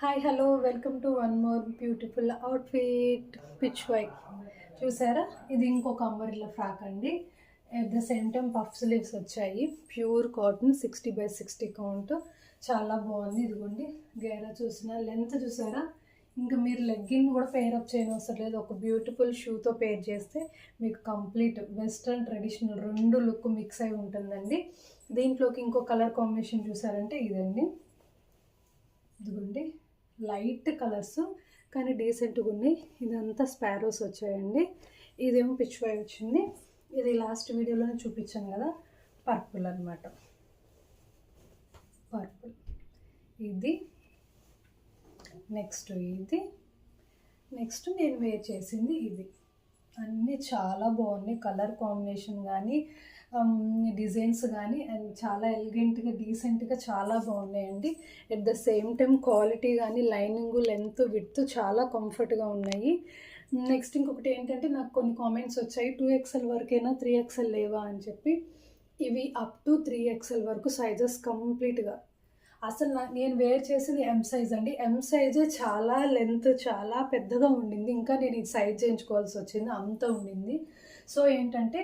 Hi hello welcome to one more beautiful outfit pitch వైక్ చూసారా? ఇది ఇంకొక అంబరిల్లా ఫ్రాక్ అండి. At the same time puff sleeves వచ్చాయి. Pure cotton sixty by sixty count చాలా బాగుంది ఇదిగోండి. గేరా చూసిన లెంత్ చూసారా? ఇంకా మీరు లెగ్గింగ్ కూడా పేర్ అప్ చేయని అవసరం లేదు. ఒక బ్యూటిఫుల్ షూతో పేర్ చేస్తే మీకు కంప్లీట్ వెస్ట్రన్ ట్రెడిషనల్ రెండు లుక్ మిక్స్ అయి ఉంటుందండి. దీంట్లోకి ఇంకో కలర్ కాంబినేషన్ చూసారంటే ఇదండి. ఇదిగోండి. లైట్ కలర్స్ కానీ డీసెంట్గా ఉన్నాయి. ఇదంతా స్పారోస్ వచ్చాయండి. ఇదేమో పిచ్ వై వచ్చింది. ఇది లాస్ట్ వీడియోలోనే చూపించాను కదా పర్పుల్ అనమాట పర్పుల్. ఇది నెక్స్ట్ ఇది. నెక్స్ట్ నేను వేర్ చేసింది ఇది. అన్నీ చాలా బాగున్నాయి. కలర్ కాంబినేషన్ కానీ డిజైన్స్ కానీ అండ్ చాలా ఎలిగెంట్గా డీసెంట్గా చాలా బాగున్నాయండి. At the same time quality కానీ లైనింగ్ లెంత్ విత్ చాలా కంఫర్ట్గా ఉన్నాయి. నెక్స్ట్ ఇంకొకటి ఏంటంటే నాకు కొన్ని కామెంట్స్ వచ్చాయి. టూ ఎక్స్ఎల్ వరకైనా త్రీ ఎక్స్ఎల్ లేవా అని చెప్పి. ఇవి అప్ టు త్రీ ఎక్స్ఎల్ వరకు సైజెస్ కంప్లీట్గా అసలు నా నేను వేర్ చేసింది ఎం సైజ్ అండి. ఎం సైజే చాలా లెంత్ చాలా పెద్దగా ఉండింది. ఇంకా నేను ఈ సైజ్ చేయించుకోవాల్సి వచ్చింది. అంత ఉండింది. సో ఏంటంటే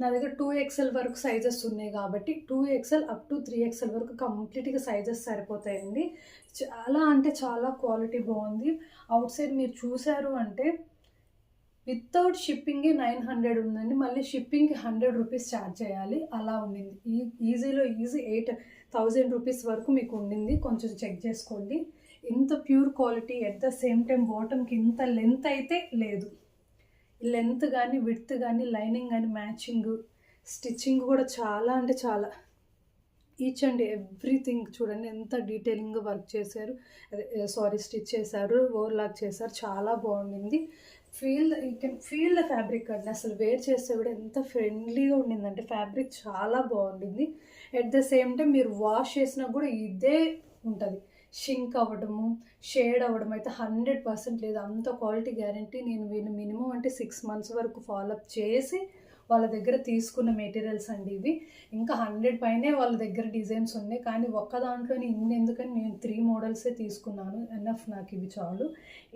నా దగ్గర టూ ఎక్స్ఎల్ వరకు సైజెస్ ఉన్నాయి కాబట్టి two XL up to three XL వరకు కంప్లీట్గా సైజెస్ సరిపోతాయండి. చాలా అంటే చాలా క్వాలిటీ బాగుంది. అవుట్ సైడ్ మీరు చూశారు అంటే వితౌట్ షిప్పింగ్ నైన్ హండ్రెడ్ ఉందండి. మళ్ళీ షిప్పింగ్కి హండ్రెడ్ రూపీస్ ఛార్జ్ చేయాలి. అలా ఉండింది. ఈ ఈజీలో ఈజీ ఎయిట్ థౌజండ్ రూపీస్ వరకు మీకు ఉండింది. కొంచెం చెక్ చేసుకోండి. ఇంత pure quality at the same time బాటమ్కి ఇంత లెంత్ అయితే లేదు. లెంత్ కానీ విడ్త్ కానీ లైనింగ్ కానీ మ్యాచింగ్ స్టిచ్చింగ్ కూడా చాలా అంటే చాలా. ఈచ్ అండ్ ఎవ్రీథింగ్ చూడండి. ఎంత డీటెయిలింగ్గా వర్క్ చేశారు. అదే సారీ స్టిచ్ చేశారు ఓవర్లాక్ చేశారు. చాలా బాగుండింది. Feel you can feel the fabric అండి. అసలు వేర్ చేస్తే కూడా ఎంత ఫ్రెండ్లీగా ఉండిందంటే ఫ్యాబ్రిక్ చాలా బాగుండింది. అట్ ద సేమ్ టైం మీరు వాష్ చేసినా కూడా ఇదే ఉంటుంది. షింక్ అవ్వడము షేడ్ అవ్వడం అయితే హండ్రెడ్ పర్సెంట్ లేదు. అంత క్వాలిటీ గ్యారంటీ నేను వీళ్ళు మినిమం అంటే సిక్స్ మంత్స్ వరకు ఫాలోఅప్ చేసి వాళ్ళ దగ్గర తీసుకున్న మెటీరియల్స్ అండి ఇవి. ఇంకా హండ్రెడ్ పైనే వాళ్ళ దగ్గర డిజైన్స్ ఉన్నాయి. కానీ ఒక్క దాంట్లోనే ఇన్ని ఎందుకని నేను త్రీ మోడల్సే తీసుకున్నాను. ఎన్ఎఫ్ నాకు ఇవి చాలు.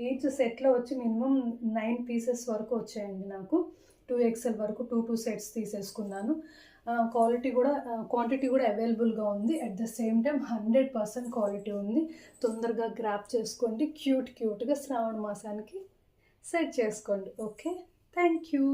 ఈచ్ సెట్లో వచ్చి మినిమం నైన్ పీసెస్ వరకు వచ్చాయండి నాకు. టూ ఎక్స్ఎల్ వరకు టూ టూ సెట్స్ తీసేసుకున్నాను. క్వాలిటీ కూడా క్వాంటిటీ కూడా అవైలబుల్గా ఉంది. At the same time hundred percent quality ఉంది. తొందరగా గ్రాప్ చేసుకోండి. క్యూట్ క్యూట్గా శ్రావణ మాసానికి సెట్ చేసుకోండి. Okay thank you